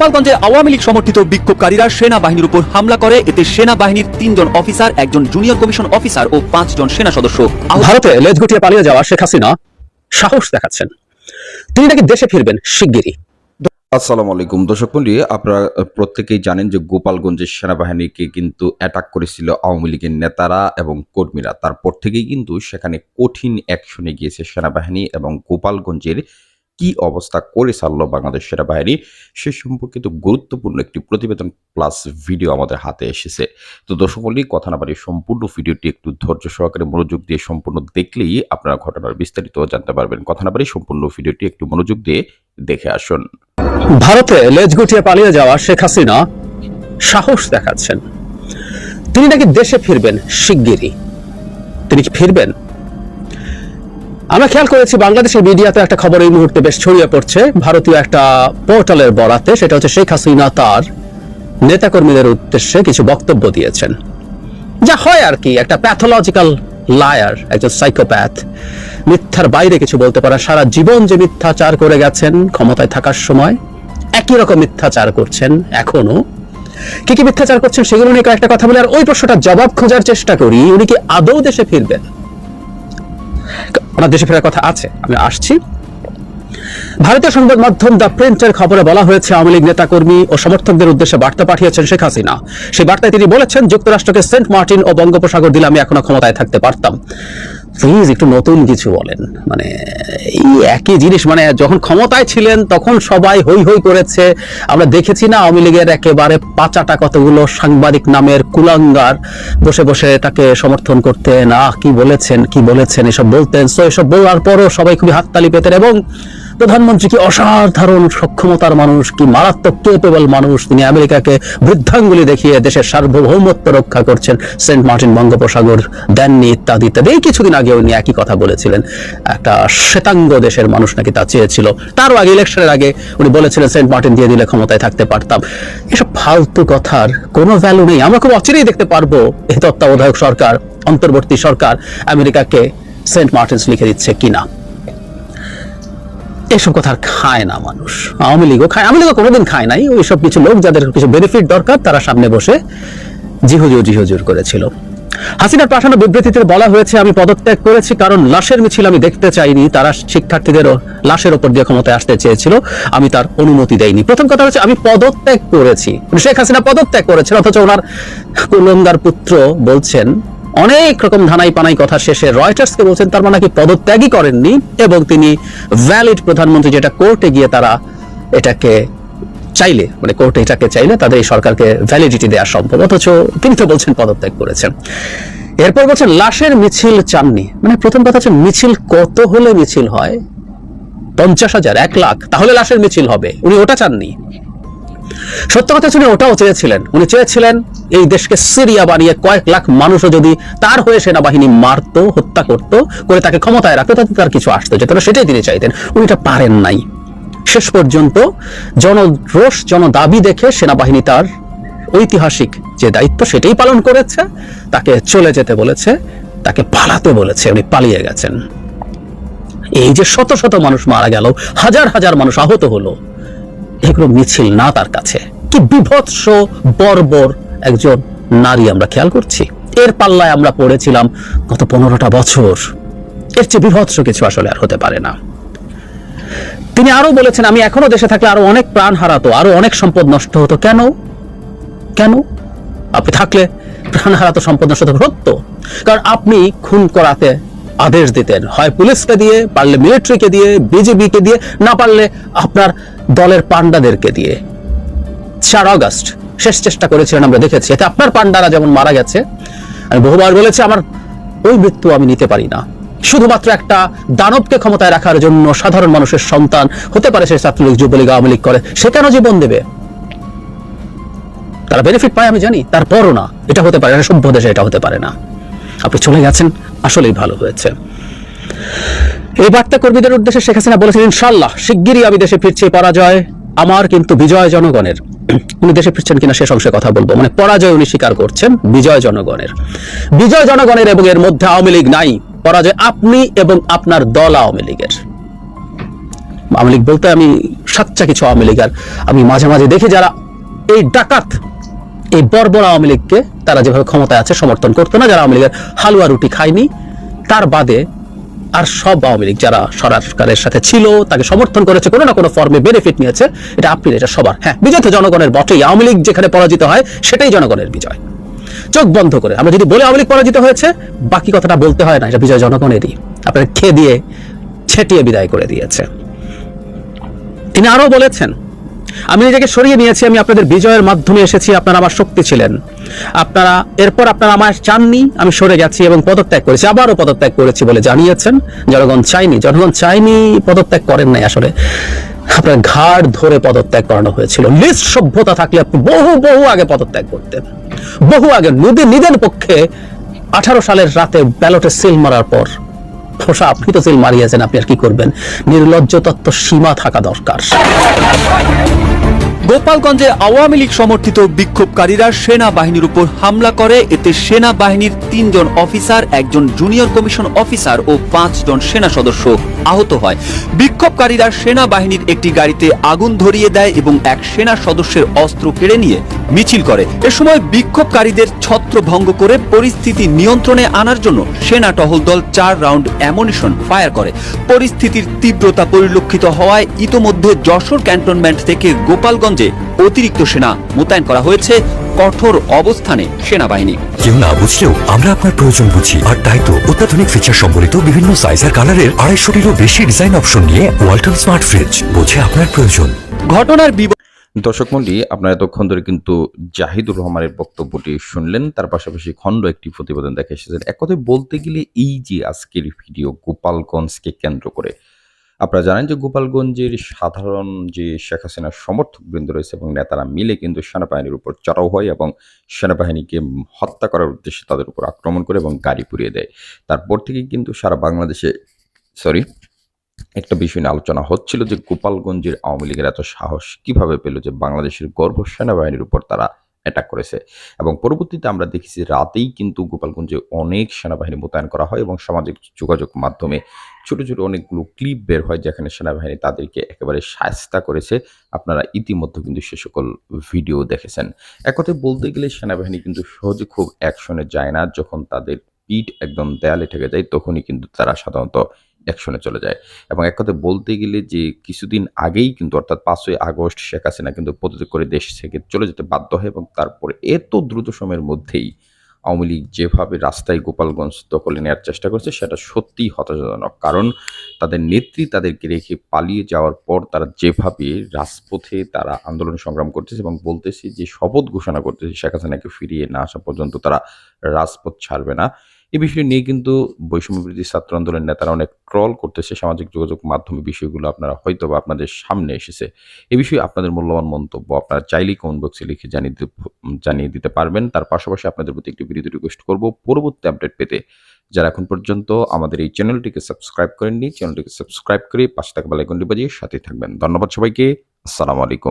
গোপালগঞ্জে আওয়ামী লীগ সমর্থিত বিক্ষোভকারীরা সেনাবাহিনীর উপর হামলা করে। এতে সেনাবাহিনীর তিনজন অফিসার একজন জুনিয়র কমিশন অফিসার ও পাঁচজন সেনা সদস্য। ভারতে লেজ গুটিয়ে পালিয়ে যাওয়া শেখ হাসিনা সাহস দেখাচ্ছেন। তিনি নাকি দেশে ফিরবেন শিগগিরই। আসসালামু আলাইকুম। দর্শক মন্ডলী আপনারা প্রত্যেকেই জানেন যে গোপালগঞ্জের সেনাবাহিনীকে কিন্তু অ্যাটাক করেছিল আওয়ামী লীগের নেতারা এবং কর্মীরা। তারপর থেকেই কিন্তু সেখানে কঠিন অ্যাকশনে গিয়েছে সেনাবাহিনী এবং গোপালগঞ্জের কি অবস্থা করে ছাড়লো বাংলাদেশ সেনাবাহিনী, সে সম্পর্কিত গুরুত্বপূর্ণ একটি প্রতিবেদন প্লাস ভিডিও আমাদের হাতে এসেছে। তো দর্শক মন্ডলী, কথা না বাড়ি সম্পূর্ণ ভিডিওটি একটু ধৈর্য সহকারে মনোযোগ দিয়ে সম্পূর্ণ দেখলেই আপনারা ঘটনার বিস্তারিত জানতে পারবেন। কথা না বাড়ি সম্পূর্ণ ভিডিওটি একটু মনোযোগ দিয়ে দেখে আসুন। ভারতে লেজ গুটিয়ে পালিয়ে যাওয়া শেখ হাসিনা সাহস দেখাচ্ছেন। তিনি নাকি দেশে ফিরবেন শিগগিরই। তিনি কি ফিরবেন? আমরা খেয়াল করেছি বাংলাদেশের মিডিয়াতে একটা খবর এই মুহূর্তে বেশ ছড়িয়ে পড়ছে। ভারতীয় একটা পোর্টালের বরাতে, সেটা হচ্ছে শেখ হাসিনা তার নেতাকর্মীদের উদ্দেশ্যে কিছু বক্তব্য দিয়েছেন। যা হয় আর কি, একটা প্যাথোলজিক্যাল লায়ার একজন সাইকোপ্যাথ মিথ্যার বাইরে কিছু বলতে পারা সারা জীবন যে মিথ্যাচার করে গেছেন, ক্ষমতায় থাকার সময় একই রকম মিথ্যাচার করছেন এখনও। কি কি মিথ্যাচার করছেন সেগুলো নিয়ে কয়েকটা কথা বলে, আর ওই প্রশ্নটা জবাব খোঁজার চেষ্টা করি, উনি কি আদৌ দেশে ফিরবেন? ওনার দেশে ফেরার কথা আছে। আমি আসছি। ভারতীয় সংবাদ মাধ্যম দ্য প্রিন্টের খবরে বলা হয়েছে, আওয়ামী লীগ নেতাকর্মী ও সমর্থকদের উদ্দেশ্যে বার্তা পাঠিয়েছেন শেখ হাসিনা। সেই বার্তায় তিনি বলেছেন, যুক্তরাষ্ট্রকে সেন্ট মার্টিন ও বঙ্গোপসাগর দিলে আমি এখনও ক্ষমতায় থাকতে পারতাম। প্লিজ একটু নতুন কিছু বলেন। মানে এই একই জিনিস মানে যখন ক্ষমতায় ছিলেন, তখন সবাই হই হই করেছে। আমরা দেখেছি না আওয়ামী লীগের একেবারে পাচাটা কতগুলো সাংবাদিক নামের কুলাঙ্গার বসে বসে তাকে সমর্থন করতেন। আহ, কি বলেছেন কি বলেছেন, এসব বলতেন। সো, এসব বলার পরও সবাই খুবই হাততালি পেতেন এবং প্রধানমন্ত্রী কি অসাধারণ সক্ষমতার মানুষ কি মারাত্মক কেপেবল মানুষ? তিনি আমেরিকাকে বৃদ্ধাঙ্গুলি দেখিয়ে দেশের সার্বভৌমত্ব রক্ষা করছেন। সেন্ট মার্টিন বঙ্গোপসাগর দেননি ইত্যাদি ইত্যাদি। কিছুদিন আগে উনি একই কথা বলেছিলেন। একটা শ্বেতাঙ্গ দেশের মানুষ নাকি তা চেয়েছিল। তারও আগে ইলেকশনের আগে উনি বলেছিলেন, সেন্ট মার্টিন দিয়ে দিলে ক্ষমতায় থাকতে পারতাম। এসব ফালতু কথার কোনো ভ্যালু নেই। আমরা খুব অচিরেই দেখতে পারব এই তত্ত্বাবধায়ক সরকার, অন্তর্বর্তী সরকার আমেরিকাকে সেন্ট মার্টিনস লিখে দিচ্ছে কিনা। এসব কথা আর খায় না মানুষ। আওয়ামী লীগও খায়, আওয়ামী লীগও কোনোদিন খায় নাই। ওই সব কিছু লোক যাদের কিছু বেনিফিট দরকার, তারা সামনে বসে জিহুজুর জিহুজুর করেছিল। হাসিনার পাঠানো বিবৃতিতে বলা হয়েছে, আমি পদত্যাগ করেছি কারণ লাশের মিছিল আমি দেখতে চাইনি। তারা শিক্ষার্থীদের লাশের ওপর দিয়ে ক্ষমতায় আসতে চেয়েছিল। আমি তার অনুমতি দেইনি। প্রথম কথা হচ্ছে, আমি পদত্যাগ করেছি। শেখ হাসিনা পদত্যাগ করেছেন, অথচ ওনার কুলঙ্গার পুত্র বলছেন অনেক রকম ধানাই পানাই কথা শেষে রয়টার্সকে বলছেন, তার মানে নাকি পদত্যাগই করেননি? এবং তিনি ভ্যালিড প্রধানমন্ত্রী যেটা কোর্টে গিয়ে তারা এটাকে চাইলে মানে কোর্টে এটাকে চাইলে তাদের এই সরকারকে ভ্যালিডিটি দেওয়া সম্ভব। অথচ তিনি তো বলছেন পদত্যাগ করেছেন। এরপর বলছেন, লাশের মিছিল চাননি। মানে প্রথম কথা হচ্ছে, মিছিল কত হলে মিছিল হয়? পঞ্চাশ হাজার, এক লাখ। তাহলে লাশের মিছিল হবে। উনি ওটা চাননি। সত্য কথা উনি ওটাও চেয়েছিলেন। উনি চেয়েছিলেন এই দেশকে সিরিয়া বানিয়ে কয়েক লাখ মানুষও যদি তার হয়ে সেনাবাহিনী মারতো, হত্যা করতো, করে তাকে ক্ষমতায় রাখতো, তাতে তার কিছু আসতো যেত না, সেটাই তিনি চাইতেন। উনি এটা পারেন নাই। শেষ পর্যন্ত জনরোষ, জনদাবি দেখে সেনাবাহিনী তার ঐতিহাসিক যে দায়িত্ব সেটাই পালন করেছে, তাকে চলে যেতে বলেছে, তাকে পালাতে বলেছে, উনি পালিয়ে গেছেন। এই যে শত শত মানুষ মারা গেল, হাজার হাজার মানুষ আহত হলো এগুলো মিছিল না তার কাছে। কি বিভৎস বর্বর একজন নারী আমরা খেয়াল করছি। এর পাল্লায় আমরা পড়েছিলাম গত পনেরোটা বছর। এর চেয়ে বিভৎস কিছু আসলে আর হতে পারে না। তিনি আরও বলেছেন, আমি এখনও দেশে থাকলে আরও অনেক প্রাণ হারাতো, আরও অনেক সম্পদ নষ্ট হতো। কেন? কেন? আপনি থাকলে প্রাণ হারাতো, সম্পদ নষ্ট হতো। কারণ আপনি খুন করাতে আদেশ দিতেন। হয় পুলিশকে দিয়ে, পারলে মিলিটারিকে দিয়ে বিজেপিকে দিয়ে, না পারলে আপনার দলের পান্ডাদেরকে দিয়ে। চার আগস্ট, শেষ চেষ্টা করেছিলেন আমরা দেখেছি। এতে আপনার পান্ডারা যেমন মারা গেছে, আমি বহুবার বলেছি, আমার ওই মৃত্যু আমি নিতে পারি না। শুধুমাত্র একটা দানবকে ক্ষমতায় রাখার জন্য সাধারণ মানুষের সন্তান হতে পারে সে ছাত্রলীগ, যুবলীগ, আওয়ামী লীগ করে। সে কেন জীবন দেবে? তারা বেনিফিট পায় আমি জানি, তারপরও না। এটা হতে পারে সভ্য দেশে এটা হতে পারে না। আপনি চলে গেছেন, আসলেই ভালো হয়েছে। এই বার্তা কর্মীদের উদ্দেশ্যে শেখ হাসিনা বলেছেন ইনশাল্লাহ শিগগিরই আমি দেশে ফিরছি, পরাজয় আমার কিন্তু বিজয় জনগণের। উনি দেশে ফিরছেন কিনা শেষ অংশে কথা বলব। মানে পরাজয় উনি স্বীকার করছেন, বিজয় জনগণের। বিজয় জনগণের এবং এর মধ্যে আওয়ামী লীগ নাই। পরাজয় আপনি এবং আপনার দল আওয়ামী লীগের। আওয়ামী লীগ বলতে আমি সাচ্চা কিছু আওয়ামী লীগ, আর আমি মাঝে মাঝে দেখি যারা এই ডাকাত এই বর্বর আওয়ামী লীগকে তারা যেভাবে ক্ষমতায় আছে সমর্থন করতো না, যারা আওয়ামী লীগের হালুয়া রুটি খায়নি, তার বাদে আর সব আওয়ামী লীগ যারা সরকারের সাথে ছিল, তাকে সমর্থন করেছে, কোনো না কোনো ফর্মে বেনিফিট নিয়েছে, এটা আপনি এটা সবার। হ্যাঁ বিজয় তো জনগণের বটেই আওয়ামী লীগ যেখানে পরাজিত হয়, সেটাই জনগণের বিজয়। চোখ বন্ধ করে, আমরা যদি বলে আওয়ামী লীগ পরাজিত হয়েছে, বাকি কথাটা বলতে হয় না, এটা বিজয় জনগণেরই। আপনার খেয়ে দিয়ে ছেটিয়ে বিদায় করে দিয়েছে। তিনি আরও বলেছেন আমি নিজেকে সরিয়ে নিয়েছি, আমি আপনাদের বিজয়ের মাধ্যমে এসেছি, আপনারা আমার শক্তি ছিলেন। আপনারা, এরপর আপনারা আমায় চাননি, আমি সরে গেছি এবং পদত্যাগ করেছি, আবারও পদত্যাগ করেছি বলে জানিয়েছেন জনগণ চাইনি জনগণ চাইনি পদত্যাগ করেন নাই আসলে। আপনার ঘাড় ধরে পদত্যাগ করানো হয়েছিল। লিস্ট সভ্যতা থাকলে আপনি বহু বহু আগে পদত্যাগ করতেন। বহু আগে নদী, নিদেন পক্ষে আঠারো সালের রাতে ব্যালটে সিল মারার পর ফোসা আপনি তো সিল মারিয়েছেন আপনি আর কি করবেন? নির্লজ্জ তত্ত্ব সীমা থাকা দরকার। গোপালগঞ্জে আওয়ামী লীগ সমর্থিত বিক্ষোভকারীরা সেনাবাহিনীর উপর হামলা করে। এতে সেনাবাহিনীর তিনজন অফিসার, একজন জুনিয়র কমিশন অফিসার ও পাঁচজন সেনা সদস্য আহত হয়। বিক্ষোভকারীরা সেনাবাহিনীর একটি গাড়িতে আগুন ধরিয়ে দেয় এবং এক সেনা সদস্যের অস্ত্র কেড়ে নিয়ে মিছিল করে। এ সময় বিক্ষোভকারীদের ছত্রভঙ্গ করে পরিস্থিতি নিয়ন্ত্রণে আনার জন্য সেনা টহল দল চার রাউন্ড অ্যামুনিশন ফায়ার করে। পরিস্থিতির তীব্রতা পরিলক্ষিত হওয়ায় ইতোমধ্যে যশোর ক্যান্টনমেন্ট থেকে গোপালগঞ্জে অতিরিক্ত সেনা মোতায়েন করা হয়েছে কঠোর অবস্থানে সেনাবাহিনী। কেউ না বুঝলেও আমরা আপনার প্রয়োজন বুঝি। আর তাই তো অত্যাধুনিক ফিচার সম্বলিত বিভিন্ন সাইজ আর কালারের আড়াইশোটিরও বেশি ডিজাইন অপশন নিয়ে ওয়ালটন স্মার্ট ফ্রিজ বোঝে আপনার প্রয়োজন। ঘটনার বিবরণ দর্শক মন্ডলী আপনারা এতক্ষণ ধরে কিন্তু জাহিদুর রহমানের বক্তব্যটি শুনলেন। তার পাশাপাশি খণ্ড একটি প্রতিবেদন দেখে এসেছেন। এক কথায় বলতে গেলে এই যে আজকের ভিডিও গোপালগঞ্জকে কেন্দ্র করে আপনারা জানেন যে গোপালগঞ্জের সাধারণ যে শেখ হাসিনার সমর্থক বৃন্দ রয়েছে এবং নেতারা মিলে কিন্তু সেনাবাহিনীর উপর চড়াও হয় এবং সেনাবাহিনীকে হত্যা করার উদ্দেশ্যে তাদের উপর আক্রমণ করে এবং গাড়ি পুড়িয়ে দেয়। তারপর থেকে কিন্তু সারা বাংলাদেশে, সরি, একটা বিষয় নিয়ে আলোচনা হচ্ছিল যে গোপালগঞ্জের আওয়ামী লীগের এত সাহস কীভাবে পেল যে বাংলাদেশের গর্ব সেনাবাহিনীর উপর তারা অ্যাটাক করেছে। এবং পরবর্তীতে আমরা দেখেছি রাতেই কিন্তু গোপালগঞ্জে অনেক সেনাবাহিনী মোতায়েন করা হয় এবং সামাজিক যোগাযোগ মাধ্যমে ছোট ছোট অনেকগুলো ক্লিপ বের হয় যেখানে সেনাবাহিনী তাদেরকে একেবারে সায়স্তা করেছে। আপনারা ইতিমধ্যে কিন্তু সে সকল ভিডিও দেখেছেন। এক কথায় বলতে গেলে সেনাবাহিনী কিন্তু সহজে খুব অ্যাকশনে যায় না। যখন তাদের পিঠ একদম দেয়ালে ঠেকে যায়, তখনই কিন্তু তারা সাধারণত অ্যাকশনে চলে যায়। এবং এক কথায় বলতে গেলে যে কিছুদিন আগেই কিন্তু অর্থাৎ পাঁচই আগস্ট শেখ হাসিনা কিন্তু পদত্যাগ করে দেশ থেকে চলে যেতে বাধ্য হয় এবং তারপরে এত দ্রুত সময়ের মধ্যেই আওয়ামী লীগ যেভাবে রাস্তায় গোপালগঞ্জ দখলে নেওয়ার চেষ্টা করছে, সেটা সত্যিই হতাশাজনক। কারণ তাদের নেত্রী তাদেরকে রেখে পালিয়ে যাওয়ার পর তারা যেভাবে রাজপথে তারা আন্দোলন সংগ্রাম করতেছে এবং বলতেছে যে শপথ ঘোষণা করতেছে শেখ হাসিনাকে ফিরিয়ে না আসা পর্যন্ত তারা রাজপথ ছাড়বে না। এই বিষয় নিয়ে কিন্তু বৈষম্যবিরোধী ছাত্র আন্দোলনের নেতারা অনেক ট্রল করতেছে। সামাজিক যোগাযোগ মাধ্যমে বিষয়গুলো আপনারা হয়তো বা আপনাদের সামনে এসেছে। এ বিষয়ে আপনাদের মূল্যবান মন্তব্য আপনারা চাইলেই কমেন্ট বক্সে লিখে জানিয়ে জানিয়ে দিতে পারবেন। তার পাশাপাশি আপনাদের প্রতি একটি বিরতি রিকোয়েস্ট করব। পরবর্তী আপডেট পেতে যারা এখন পর্যন্ত আমাদের এই চ্যানেলটিকে সাবস্ক্রাইব করেননি, চ্যানেলটিকে সাবস্ক্রাইব করে পাশে থাকা বেলাইকনটি বাজিয়ে সাথে থাকবেন। ধন্যবাদ সবাইকে। আসসালামু আলাইকুম।